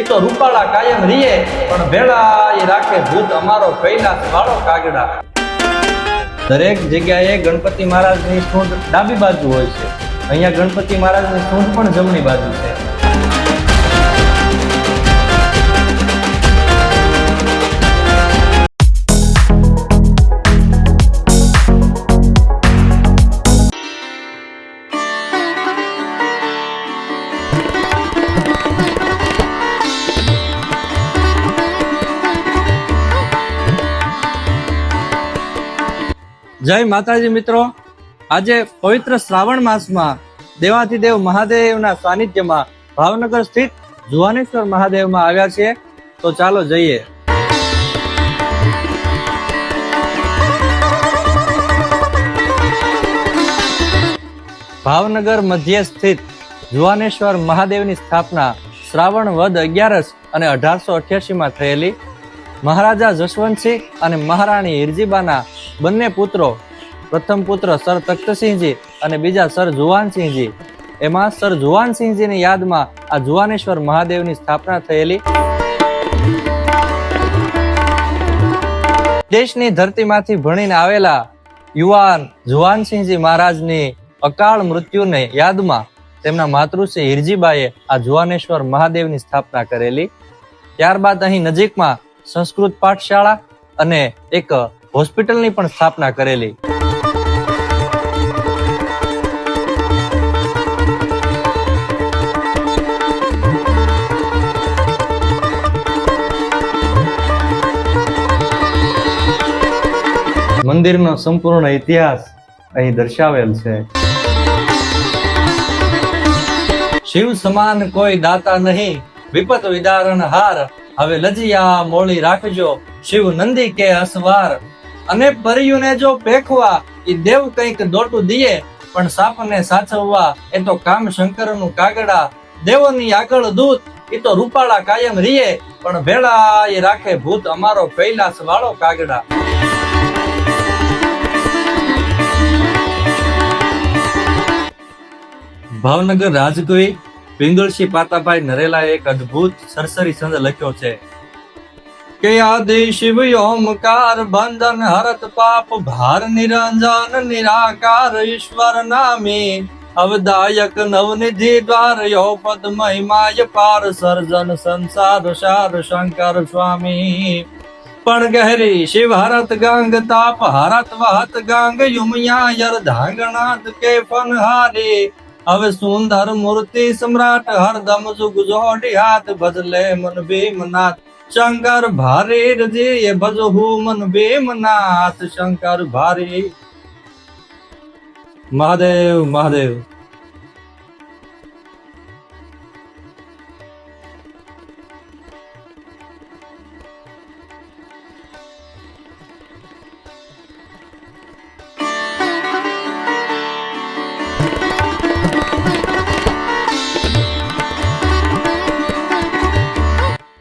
એ તો રૂપાળા કાયમ રીએ, પણ ભેળા એ રાખે ભૂત અમારો કૈલાસ વાળો કાગડા. દરેક જગ્યાએ ગણપતિ મહારાજની સૂંઢ ડાબી બાજુ હોય છે. અહીંયા ગણપતિ મહારાજની સૂંઢ પણ જમણી બાજુ છે. જય માતાજી મિત્રો. આજે પવિત્ર શ્રાવણ માસમાં દેવાધિદેવ મહાદેવના સાનિધ્યમાં ભાવનગર સ્થિત જુવાનેશ્વર મહાદેવમાં આવ્યા છીએ. તો ચાલો જઈએ. ભાવનગર મધ્ય સ્થિત જુવાનેશ્વર મહાદેવની સ્થાપના શ્રાવણ વદ અગિયારસ અને અઢારસો અઠ્યાસીમાં થયેલી મહારાજા જશવંતસિંહ અને મહારાણી હિરજીબાના બંને પુત્રો, પ્રથમ પુત્ર સર તખ્તસિંહજી અને બીજા સર જુવાનસિંહજી. એમાં સર જુવાનસિંહજીની યાદમાં આ જુવાનેશ્વર મહાદેવની સ્થાપના થયેલી. દેશની ધરતીમાંથી ભણીને આવેલા યુવાન જુવાનસિંહજી મહારાજની અકાળ મૃત્યુને યાદમાં તેમના માતૃશ્રી હિરજીબાઈએ આ જુવાનેશ્વર મહાદેવની સ્થાપના કરેલી. ત્યારબાદ અહીં નજીકમાં સંસ્કૃત પાઠશાળા અને એક હોસ્પિટલની પણ સ્થાપના કરેલી. મંદિરનો સંપૂર્ણ ઇતિહાસ અહીં દર્શાવેલ છે. શિવ સમાન કોઈ દાતા નહીં. વિપત વિદારણ હાર. હવે લજિયા મોળી રાખજો. શિવ નંદી કે અસવાર અને પરિયુને જો પેખવા એ દેવ કંઈક દોટું દીએ, પણ સાપને સાચવવા એ તો કામ શંકરનું કાગડા. દેવોની આગળ દૂત એ તો રૂપાળા કાયમ રીએ, પણ ભેળા એ રાખે ભૂત અમારો કૈલાસ વાળો કાગડા. ભાવનગર રાજગોઈ પિંગળસિંહ પાતાભાઈ નરેલાએ એક અદ્ભુત સરસરી છંદ લખ્યો છે. કે આદિ શિવ ઓમકાર બંધન હરત પાપ ભાર નિરંજન નિરાકાર ઈશ્વર નામી. અવદાયક નવનિધિ દ્વાર યો પદ મહિમાય પાર સર્જન સંસાર સાર શંકર સ્વામી. પણ ગહેરી શિવ હરત ગંગ તાપ હરત વહત ગંગ યુમયા યર ધાંગણાત કે ફનહારી હવે સુંદર મૂર્તિ સમ્રાટ હરદમ સુખ જોડી હાથ ભજલે મન ભીમનાથ. શંકર ભારે રજે એ ભજહુ મન ભીમનાથ શંકર ભારે. મહાદેવ મહાદેવ.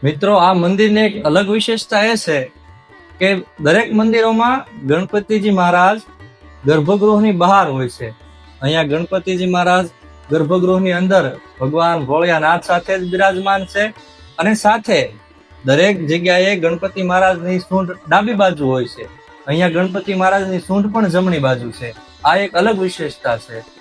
મિત્રો, આ મંદિરની એક અલગ વિશેષતા એ છે કે દરેક મંદિરોમાં ગણપતિજી મહારાજ ગર્ભગૃહની બહાર હોય છે. અહીંયા ગણપતિજી મહારાજ ગર્ભગૃહની અંદર ભગવાન ભોળિયાનાથ સાથે જ બિરાજમાન છે અને સાથે દરેક જગ્યાએ ગણપતિ મહારાજની સૂંઢ ડાબી બાજુ હોય છે. અહીંયા ગણપતિ મહારાજની સૂંઢ પણ જમણી બાજુ છે. આ એક અલગ વિશેષતા છે.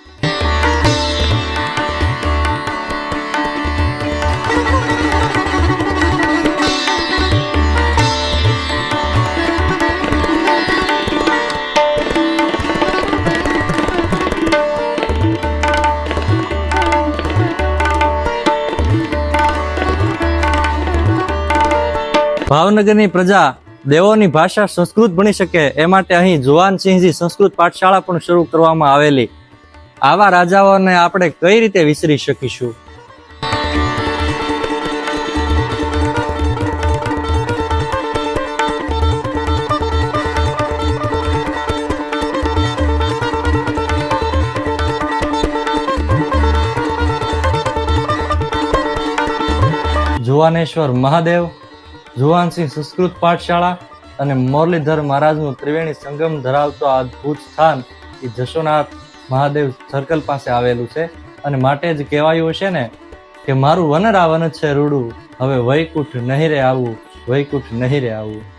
ભાવનગરની પ્રજા દેવોની ભાષા સંસ્કૃત ભણી શકે, એ માટે અહીં જુવાનસિંહજી સંસ્કૃત પાઠશાળા પણ શરૂ કરવામાં આવેલી. આવા રાજાઓને આપણે કઈ રીતે વિસરી શકીશું? જુવાનેશ્વર મહાદેવ જુવાનસિંહ સંસ્કૃત પાઠશાળા અને મોરલીધર મહારાજનું ત્રિવેણી સંગમ ધરાવતો આ અદ્ભુત સ્થાન એ જશોનાથ મહાદેવ સર્કલ પાસે આવેલું છે. અને માટે જ કહેવાયું છે ને કે મારું વનરાવન છે રૂડું. હવે વૈકુંઠ નહીં રે આવું, વૈકુંઠ નહીં રે આવું.